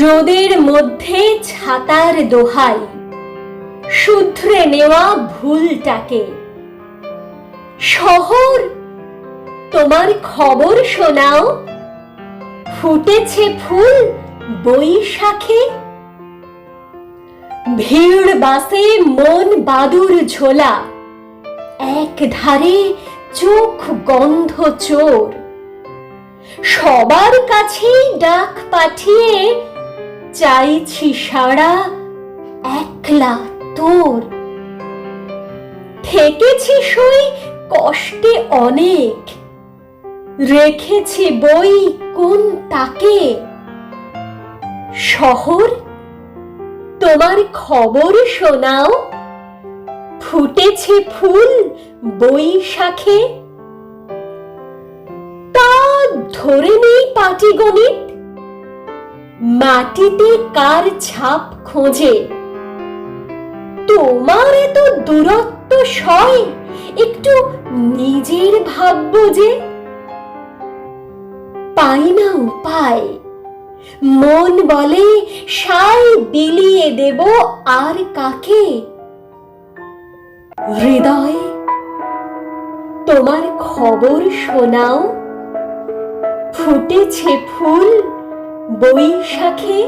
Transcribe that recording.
রোদের মধ্যে ছাতার দোহাই, শুধরে নেওয়া ভুলটাকে। শহর, তোমার খবর শোনাও। ফুটেছে ফুল বৈশাখে। ভিড় বাসে মন বাদুর ঝোলা এক ধারে চোখ গন্ধ চোর। সবার কাছেই ডাক পাঠিয়ে চাইছি সারা একলা তোর। থেকেছি সই কষ্টে অনেক, রেখেছি বই কোন তাকে? শহর, তোমার খবর শোনাও। ফুটেছে ফুল বৈশাখে। তা ধরে নেই পাটিগণিত মাটিতে কার ছাপ খোঁজে? তোমার এত দূরত্ব সয়, একটু নিজের ভাবব যে। পাই না উপায়, মন বলে সাই বিলিয়ে দেব আর কাকে? হৃদয়, তোমার খবর শোনাও, ফুটেছে ফুল বৈশাখে